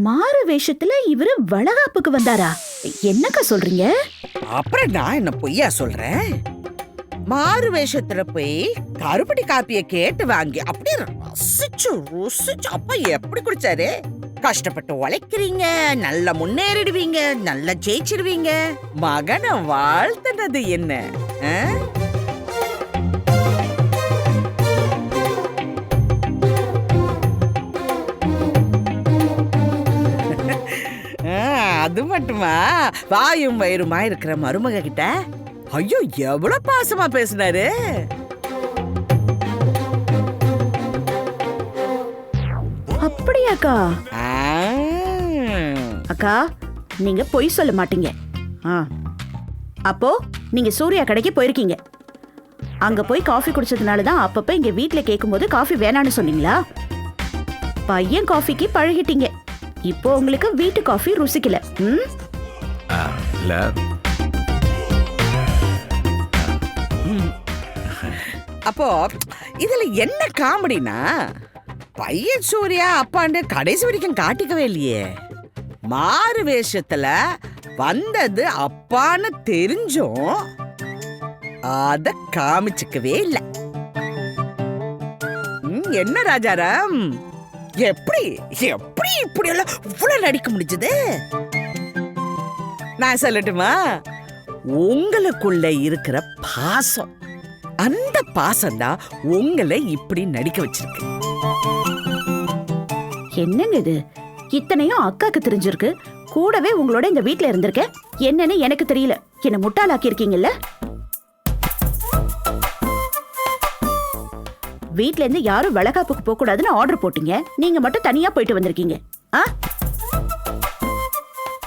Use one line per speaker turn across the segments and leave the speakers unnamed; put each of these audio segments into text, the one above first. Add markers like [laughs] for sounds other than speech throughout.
மாறு வேஷத்துல இவரு வளகாப்புக்கு வந்தாரா? என்னக்கா சொல்றீங்க?
அப்புறம் நான் என்ன பொய்யா சொல்றேன் மாறு வேஷத்துல போய் கருப்படி காப்பிய கேட்டு வாங்கி அப்படியே ரசிச்சு ருசிச்சு அப்பா எப்படி குடிச்சாரு? கஷ்டப்பட்டு உழைக்கிறீங்க நல்லா முன்னேறிடுவீங்க நல்லா ஜெயிச்சிருவீங்க. மகனை வாழ்த்துனது என்ன? ஆ? அது மட்டுமா? வாயும் வயிறுமா இருக்கிற மருமக கிட்ட ஐயோ எவ்வளவு பாசமா பேசினாரு?
அப்படியாக்கா? அக்கா நீங்க பொய் சொல்ல மாட்டீங்க. ஆ. அப்போ நீங்க சூர்யா கடைக்கு போயிருக்கீங்க. அங்க போய் காஃபி குடிச்சதுனால தான் அப்பப்ப இங்க வீட்ல கேட்கும்போது காஃபி வேணான்னு சொன்னீங்களா? பையன் காஃபிக்கு பழகிட்டீங்க. இப்போ உங்களுக்கு வீட்டு காஃபி ருசிக்கல. ம்?
இல்ல.
அப்போ இதுல என்ன காமெடினா பையன் சூர்யா அப்பாண்டு கடைசி வரைக்கும் காட்டிக்கவே இல்லையே. மாறு வேஷத்துல வந்தது அப்பான்னு தெரிஞ்சும் அத காமிச்சுக்கவே இல்ல. ம், என்ன ராஜாராம்? எப்படி? எப்படி இப்படி எல்லாம் இவ்வளவு நடிக்க முடிஞ்சது? நான் சொல்லட்டுமா? உங்களுக்குள்ள இருக்கிற பாசம். அந்த பாசம் தான் உங்களை இப்படி நடிக்க வச்சிருக்கு.
என்னங்க இது? இத்தனையும் அக்காக்கு தெரிஞ்சிருக்கு. கூடவே உங்களோட இந்த வீட்ல இருந்திருக்கேன். என்னன்னு எனக்கு தெரியல. என்ன முட்டாளாக்கி இருக்கீங்கல்ல வீட்ல இருந்து யாரும் வளகாப்புக்கு போக கூடாதுன்னு ஆர்டர் போட்டீங்க. நீங்க மட்டும் தனியா போயிட்டு வந்திருக்கீங்க. ஆ?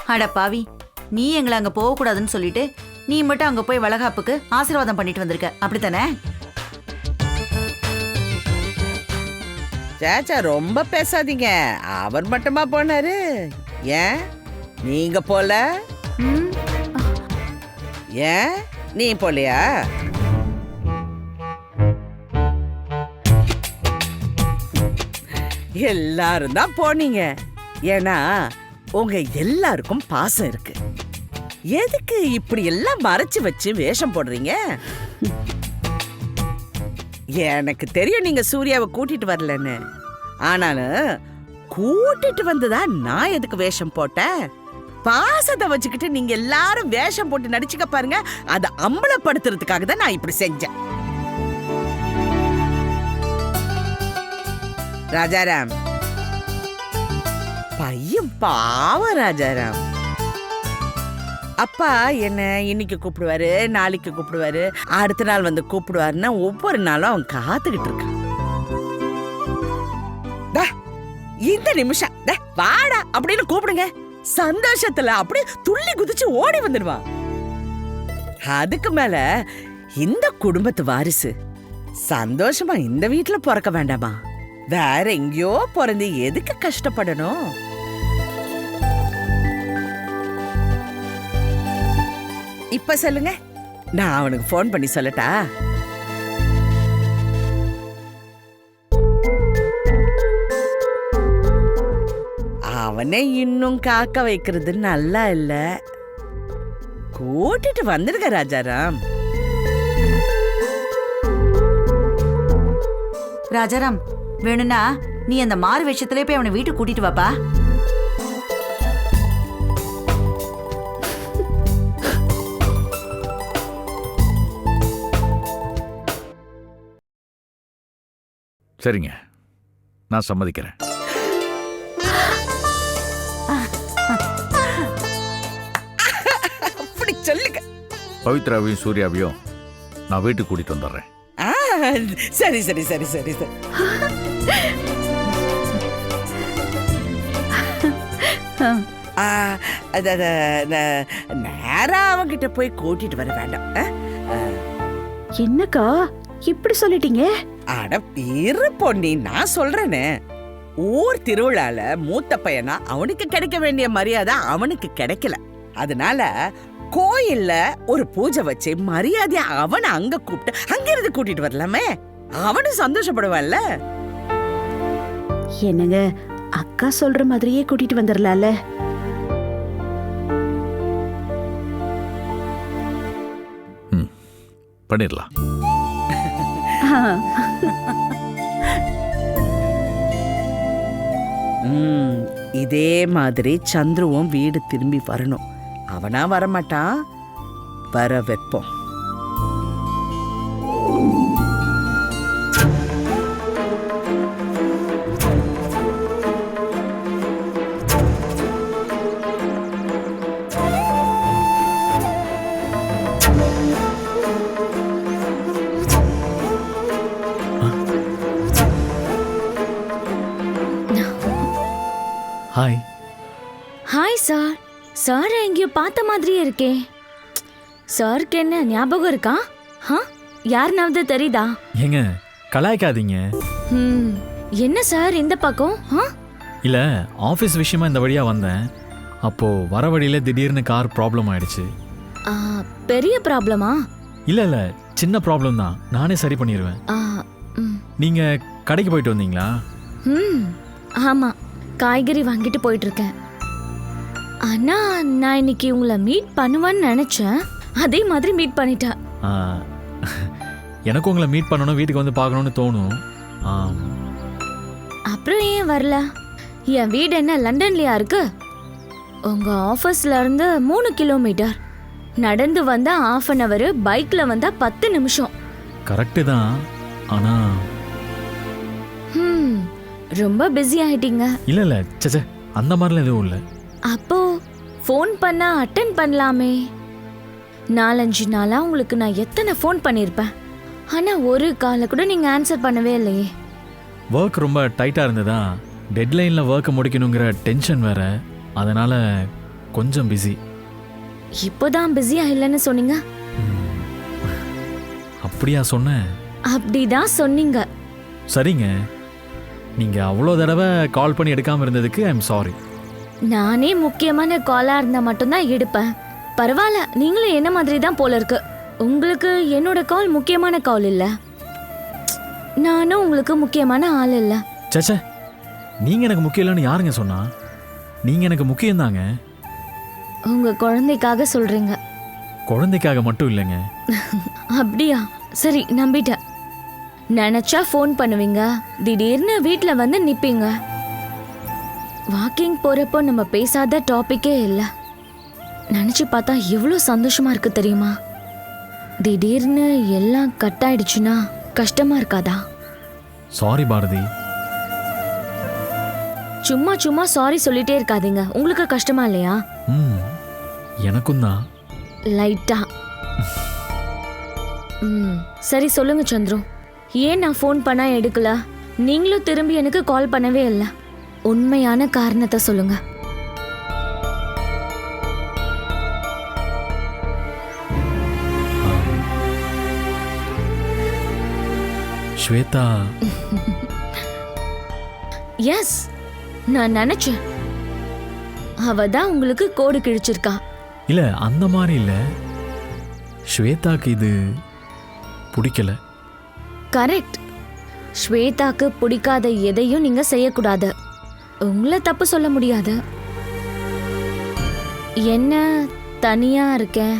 அட பாவி நீ எங்களை அங்க போக கூடாதுன்னு சொல்லிட்டு நீ மட்டும் அங்க போய் வளகாப்புக்கு ஆசீர்வாதம் பண்ணிட்டு வந்திருக்க. அப்படித்தானே?
சேச்சா ரொம்ப பேசாதீங்க. அவர் மட்டுமா போனாரு? ஏன்? நீங்க போல?
ம்,
ஏன்? நீ போலையா? எல்லாரும் தான் போனீங்க. ஏன்னா உங்க எல்லாருக்கும் பாசம் இருக்கு. எதுக்கு இப்படி எல்லாம் மறைச்சு வச்சு வேஷம் போடுறீங்க? எனக்கு தெரியும் நீங்க சூர்யாவை கூட்டிட்டு வரலன்னு. ஆனாலும் கூட்டிட்டு வந்ததா நான் எதுக்கு வேஷம் போட்டேன்? பாசத்தை வச்சுக்கிட்டு நீங்க எல்லாரும் வேஷம் போட்டு நடிச்சுக்க பாருங்க. அதை அம்பலப்படுத்துறதுக்காக தான் நான் இப்படி செஞ்சேன். ராஜாராம். பையன் பாவம் ராஜாராம். அப்பா என்ன இன்னைக்கு கூப்பிடுவாரு நாளைக்கு கூப்பிடுவாரு அடுத்த நாள் வந்து கூப்பிடுவாருன்னா ஒவ்வொரு நாளும் அவன் காத்துக்கிட்டு இருக்கான். இந்த நிமிஷம் வாடா அப்படின்னு கூப்பிடுங்க. சந்தோஷத்துல அப்படியே துள்ளி குதிச்சு ஓடி வந்துடுவான். அதுக்கு மேல இந்த குடும்பத்து வாரிசு சந்தோஷமா இந்த வீட்டுல பிறக்க வேண்டாமா? வேற எங்கேயோ பிறந்து எதுக்கு கஷ்டப்படணும்? இப்ப சொல்லுங்க. நான் அவனுக்கு ஃபோன் பண்ணி சொல்லட்டா? அவனை இன்னும் காக்க வைக்கிறது நல்லா இல்ல. கூட்டிட்டு வந்துடுங்க ராஜாராம்.
ராஜாராம் வேணும்னா நீ அந்த மாறு வேஷத்திலே போய் அவனை வீட்டுக்கு கூட்டிட்டு வாப்பா.
சரிங்க. நான் சம்மதிக்கிறேன்.
அப்படி சொல்லுங்க.
பவித்ராவையும் சூர்யாவையும் நான் வீட்டுக்கு கூட்டிட்டு வந்துடுறேன்.
ஆ, சரி சரி சரி சரி சரி. நேரா அவன்கிட்ட போய் கூட்டிட்டு வர வேண்டாம்?
என்னக்கா? இப்படி சொல்லிட்டீங்க?
அட இரு பொன்னி நான் சொல்றேனே. ஊர் திருவிழால மூத்த பையனா அவனுக்கு கிடைக்க வேண்டிய மரியாதை அவனுக்கு கிடைக்கல. அதனால கோயில்ல ஒரு பூஜை வச்சு மரியாதையா அவனை அங்க கூப்பிட்டு அங்க இருந்து கூட்டிட்டு வரலாமே. அவனும் சந்தோஷப்படுவான்ல.
என்னங்க அக்கா சொல்ற மாதிரியே கூட்டிட்டு வந்துடலாம்ல
பண்ணிடலாம். [laughs]
ம், இதே மாதிரி சந்துருவும் வீடு திரும்பி வரணும். அவனா வரமாட்டான். வர வைப்போம்.
ஹாய்
ஹாய் சார் சார் எங்கேயோ பார்த்த மாதிரியே இருக்கே. சாருக்கு என்ன ஞாபகம் இருக்கா? ஹா யாருனாவது தெரியுதா?
ஏங்க கலாய்க்காதீங்க.
ம் என்ன சார் இந்த பக்கம்? ஆ
இல்ல ஆஃபீஸ் விஷயமா இந்த வழியா வந்தேன். அப்போ வர வழியில திடீர்னு கார் ப்ராப்ளம் ஆயிடுச்சு.
ஆ, பெரிய ப்ராப்ளமா
இல்ல இல்ல சின்ன ப்ராப்ளம் தான். நானே சரி பண்ணிடுவேன்
ஆ, ம்,
நீங்க கடைக்கு போயிட்டு வந்தீங்களா?
ம் ஆமா. காய்கறி வாங்கிட்டு போயிட்டு இருக்கேன் ஆனா நான் இன்னைக்கு உங்களை மீட் பண்ணுவேன்னு நினைச்சேன். அதே மாதிரி மீட் பண்ணிட்டேன்
ஆ, எனக்கும் உங்களை மீட் பண்ணணும் வீட்டுக்கு வந்து பார்க்கணும்னு தோணும்.
அப்புறம் ஏன் வரல? என் வீடு என்ன லண்டன்லயா இருக்கு? உங்க ஆஃபீஸ்ல இருந்து மூணு கிலோமீட்டர் நடந்து வந்தா ஆஃப் அன் அவர் பைக்ல வந்தா பத்து நிமிஷம்.
கரெக்டு தான். ஆனா
ஹம், ரொம்ப பிஸி ஆயிட்டீங்க.
இல்ல இல்ல சச்சே அந்த மாதிரிலாம் எதுவும் இல்லை.
அப்போ ஃபோன் பண்ணா அட்டன் பண்ணலாமே. நாலஞ்சு நாளா உங்களுக்கு நான் எத்தனை ஃபோன் பண்ணியிருப்பேன் ஆனா ஒரு காலை கூட நீங்க ஆன்சர் பண்ணவே இல்லையே.
ஒர்க் ரொம்ப டைட்டாக இருந்ததா? டெட்லைனில் ஒர்க்கை முடிக்கணுங்கிற டென்ஷன் வேற. அதனால கொஞ்சம் பிஸி
இப்போதான் பிஸியா இல்லைன்னு சொன்னீங்க?
அப்படியா சொன்னேன்
அப்படிதான் சொன்னீங்க.
சரிங்க. நீங்க அவ்வளோ தடவை கால் பண்ணி எடுக்காம இருந்ததுக்கு ஐ எம் சாரி
நானே முக்கியமான காலா இருந்தா மட்டும்தான் எடுப்பேன். பரவாயில்ல நீங்களும் என்ன மாதிரி தான் போல இருக்கு? உங்களுக்கு என்னோட கால் முக்கியமான கால் இல்ல. நானும் உங்களுக்கு முக்கியமான ஆள் இல்ல.
சச்சே நீங்க எனக்கு முக்கியம் இல்லைன்னு யாருங்க சொன்னா? நீங்க எனக்கு முக்கியம்தாங்க
உங்க குழந்தைக்காக சொல்றீங்க.
குழந்தைக்காக மட்டும் இல்லைங்க. [laughs]
அப்படியா? சரி நம்பிட்டேன். நினைச்சா ஃபோன் பண்ணுவீங்க. திடீர்னு வீட்ல வந்து நிப்பீங்க. வாக்கிங் போறப்போ நம்ம பேசாத டாபிக்கே இல்ல. நினைச்சு பார்த்தா எவ்வளோ சந்தோஷமா இருக்கு தெரியுமா? திடீர்னு எல்லாம் கட் ஆயிடுச்சுன்னா கஷ்டமா இருக்காதா?
சாரி பாரதி.
சும்மா சும்மா சாரி சொல்லிட்டே இருக்காதீங்க. உங்களுக்கு கஷ்டமா இல்லையா?
ம் எனக்கும் தான்.
லைட்டா ம் சரி சொல்லுங்க சந்துரு. ஏன் நான் ஃபோன் பண்ணா எடுக்கல? நீங்களும் திரும்பி எனக்கு கால் பண்ணவே இல்லை. உண்மையான காரணத்தை சொல்லுங்க.
ஸ்வேதா. [laughs]
எஸ் நான் நினைச்சேன். அவ தான் உங்களுக்கு கோடு கிழிச்சிருக்கா.
இல்ல அந்த மாதிரி இல்ல. ஸ்வேதாக்கு இது பிடிக்கல.
கரெக்ட். ஸ்வேதாக்கு பிடிக்காத எதையும் நீங்க செய்யக்கூடாது. உங்களை தப்பு சொல்ல முடியாது. என்ன தனியா இருக்கேன்?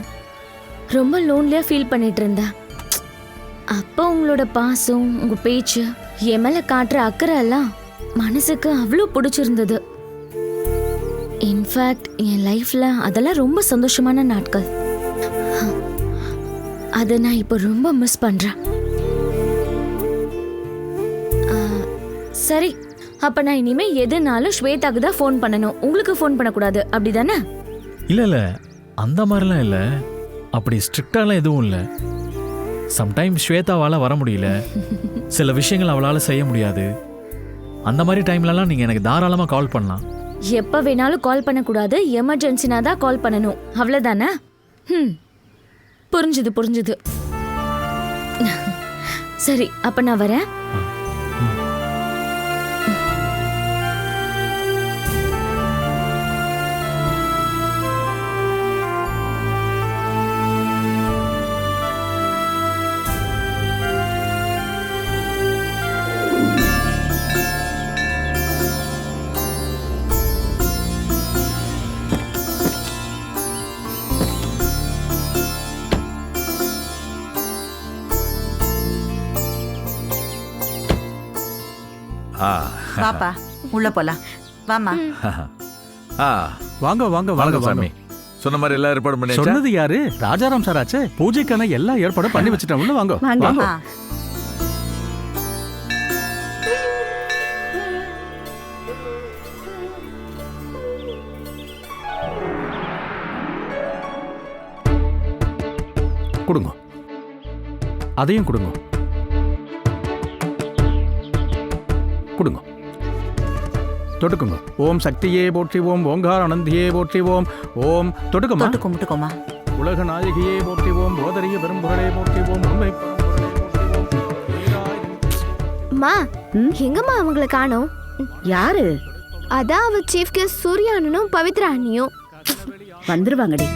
ரொம்ப லோன்லியா ஃபீல் பண்ணிட்டு இருந்தேன். அப்போ உங்களோட பாசம் உங்க பேச்சு என் மேல காட்டுற அக்கறை எல்லாம் மனசுக்கு அவ்வளோ பிடிச்சிருந்தது. இன்ஃபேக்ட் என் லைஃப்ல அதெல்லாம் ரொம்ப சந்தோஷமான நாட்கள். அதை நான் இப்போ ரொம்ப மிஸ் பண்றேன். சரி அப்ப நான் இனிமே எதுனாலும் ஸ்வேதாக்கு தான் ஃபோன் பண்ணணும். உங்களுக்கு ஃபோன் பண்ணக்கூடாது. அப்படிதானே?
இல்ல இல்ல. அந்த மாதிரிலாம் இல்ல. அப்படி ஸ்ட்ரிக்டாலாம் எதுவும் இல்ல. சம்டைம் ஸ்வேதாவால வர முடியல. சில விஷயங்கள் அவளால செய்ய முடியாது. அந்த மாதிரி டைம்லலாம் நீங்க எனக்கு தாராளமா கால் பண்ணலாம்.
எப்ப வேணாலும் கால் பண்ணக்கூடாது. எமர்ஜென்சினா தான் கால் பண்ணணும். அவ்வளவுதானே? ம் புரிஞ்சுது புரிஞ்சுது. சரி அப்ப நான் வரேன்.
வாப்பா உள்ள போலாம். வாமா
ஆ.
வாங்க வாங்க வாங்க
வணக்கம் சாமி. சொன்ன மாதிரி எல்லா ஏற்பாடும் பண்ணியாச்சா?
சொன்னது யாரு? ராஜாராம் சார் ஆச்சே. பூஜைக்கான எல்லா ஏற்பாடும் பண்ணி வச்சுட்டேன். உள்ள வாங்க.
வாங்க.
வாங்க.
ஆ.
கொடுங்க. அதையும் கொடுங்க. கொடுங்க. தொட்டுக்குங்க. ஓம் சக்தியே போற்றி ஓம் ஓங்கார அனந்தியே போற்றி ஓம் ஓம் தொட்டுக்கம்மா
தொட்டு கும்பிட்டுக்கோமா
உலக நாயகியே போற்றி ஓம் போதரிய பெரும்புகழே போற்றி ஓம் உண்மை
அம்மா? எங்கம்மா அவங்கள காணோம்?
யாரு?
அதான் அவ சீஃப் கெஸ்ட் சூர்யா அண்ணனும் பவித்ரா அண்ணியும்
வந்துருவாங்கடி